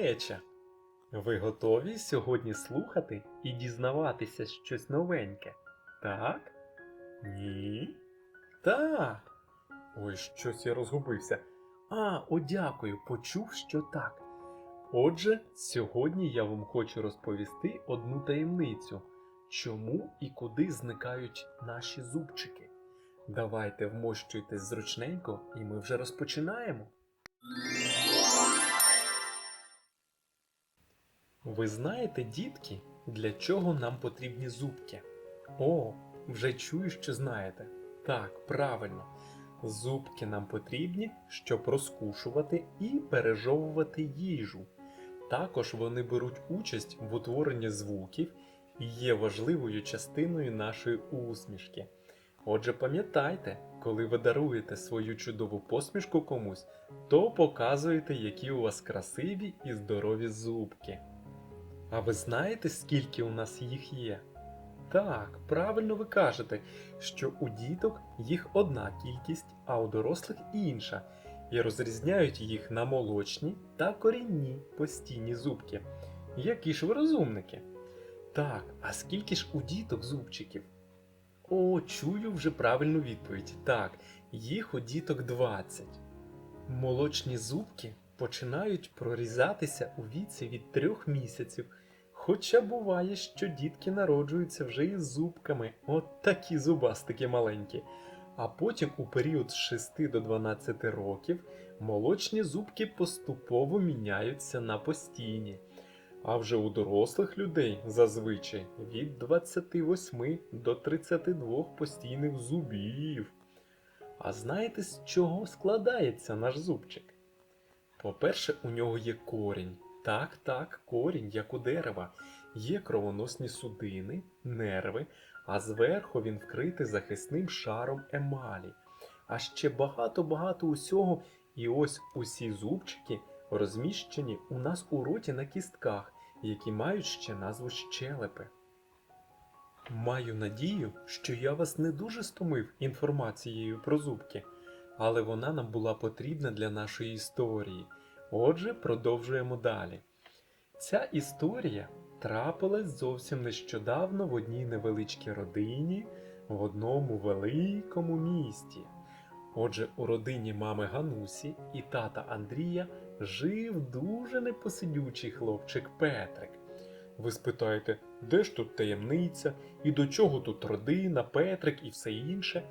малеча! Ви готові сьогодні слухати і дізнаватися щось новеньке? Так? Ні? Так. Ой, щось я розгубився. А, о, дякую, почув, що так. Отже, сьогодні я вам хочу розповісти одну таємницю, чому і куди зникають наші зубчики. Давайте вмощуйтесь зручненько, і ми вже розпочинаємо. Ви знаєте, дітки, для чого нам потрібні зубки? О, вже чую, що знаєте. Так, правильно. Зубки нам потрібні, щоб розкушувати і пережовувати їжу. Також вони беруть участь в утворенні звуків і є важливою частиною нашої усмішки. Отже, пам'ятайте, коли ви даруєте свою чудову посмішку комусь, то показуєте, які у вас красиві і здорові зубки. А ви знаєте, скільки у нас їх є? Так, правильно ви кажете, що у діток їх одна кількість, а у дорослих інша, і розрізняють їх на молочні та корінні постійні зубки. Які ж ви розумники? Так, а скільки ж у діток зубчиків? О, чую вже правильну відповідь. Так, їх у діток 20. Молочні зубки починають прорізатися у віці від трьох місяців. Хоча буває, що дітки народжуються вже із зубками, от такі зубастики маленькі. А потім у період з 6 до 12 років молочні зубки поступово міняються на постійні. А вже у дорослих людей зазвичай від 28 до 32 постійних зубів. А знаєте, з чого складається наш зубчик? По-перше, у нього є корінь. Так, так, корінь, як у дерева. Є кровоносні судини, нерви, а зверху він вкритий захисним шаром емалі. А ще багато-багато усього, і ось усі зубчики розміщені у нас у роті на кістках, які мають ще назву щелепи. Маю надію, що я вас не дуже стомив інформацією про зубки, але вона нам була потрібна для нашої історії. Отже, продовжуємо далі. Ця історія трапилась зовсім нещодавно в одній невеличкій родині в одному великому місті. Отже, у родині мами Ганусі і тата Андрія жив дуже непосидючий хлопчик Петрик. Ви спитаєте, де ж тут таємниця, і до чого тут родина, Петрик і все інше?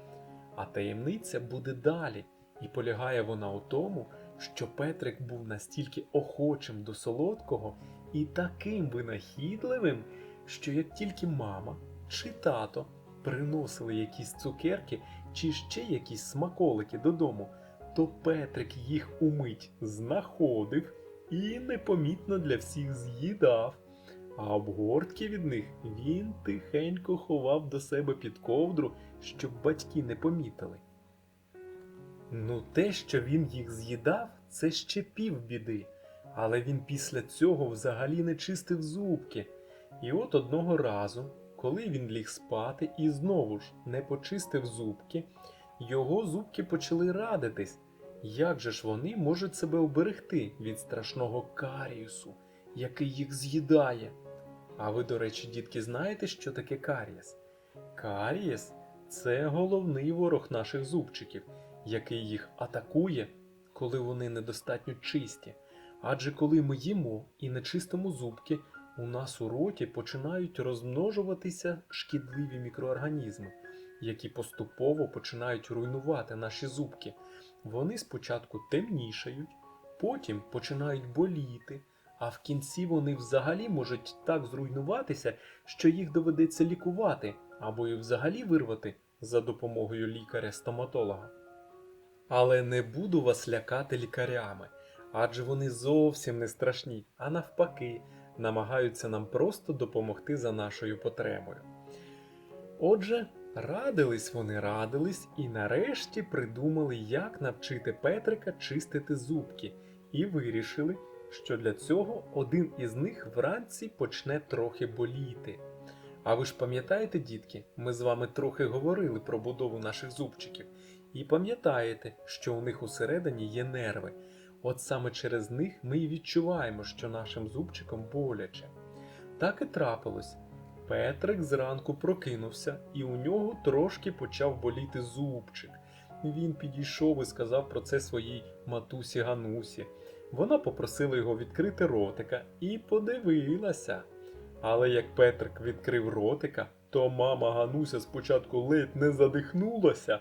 А таємниця буде далі, і полягає вона у тому, що Петрик був настільки охочим до солодкого і таким винахідливим, що як тільки мама чи тато приносили якісь цукерки чи ще якісь смаколики додому, то Петрик їх умить знаходив і непомітно для всіх з'їдав. А обгортки від них він тихенько ховав до себе під ковдру, щоб батьки не помітили. Ну, те, що він їх з'їдав, це ще півбіди, але він після цього взагалі не чистив зубки. І от одного разу, коли він ліг спати і знову ж не почистив зубки, його зубки почали радитись, як же ж вони можуть себе оберегти від страшного каріусу, який їх з'їдає. А ви, до речі, дітки, знаєте, що таке карієс? Карієс це головний ворог наших зубчиків, який їх атакує, коли вони недостатньо чисті. Адже коли ми їмо і не чистимо зубки, у нас у роті починають розмножуватися шкідливі мікроорганізми, які поступово починають руйнувати наші зубки. Вони спочатку темнішають, потім починають боліти, а в кінці вони взагалі можуть так зруйнуватися, що їх доведеться лікувати або і взагалі вирвати за допомогою лікаря-стоматолога. Але не буду вас лякати лікарями, адже вони зовсім не страшні, а навпаки, намагаються нам просто допомогти за нашою потребою. Отже, радились вони радились і нарешті придумали, як навчити Петрика чистити зубки, і вирішили, що для цього один із них вранці почне трохи боліти. А ви ж пам'ятаєте, дітки, ми з вами трохи говорили про будову наших зубчиків, і пам'ятаєте, що у них усередині є нерви. От саме через них ми і відчуваємо, що нашим зубчиком боляче. Так і трапилось. Петрик зранку прокинувся, і у нього трошки почав боліти зубчик. Він підійшов і сказав про це своїй матусі Ганусі. Вона попросила його відкрити ротика і подивилася. Але як Петрик відкрив ротика, то мама Гануся спочатку ледь не задихнулася,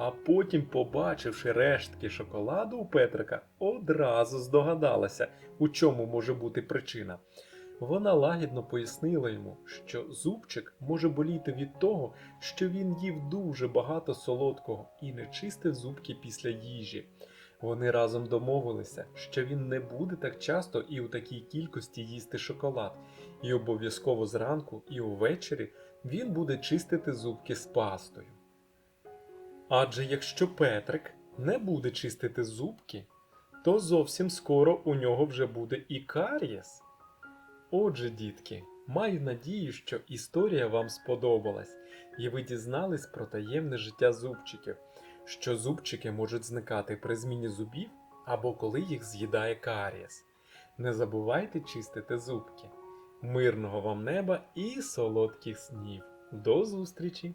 а потім, побачивши рештки шоколаду у Петрика, одразу здогадалася, у чому може бути причина. Вона лагідно пояснила йому, що зубчик може боліти від того, що він їв дуже багато солодкого і не чистив зубки після їжі. Вони разом домовилися, що він не буде так часто і у такій кількості їсти шоколад, і обов'язково зранку і увечері він буде чистити зубки з пастою. Адже якщо Петрик не буде чистити зубки, то зовсім скоро у нього вже буде і карієс. Отже, дітки, маю надію, що історія вам сподобалась, і ви дізнались про таємне життя зубчиків, що зубчики можуть зникати при зміні зубів або коли їх з'їдає карієс. Не забувайте чистити зубки. Мирного вам неба і солодких снів. До зустрічі!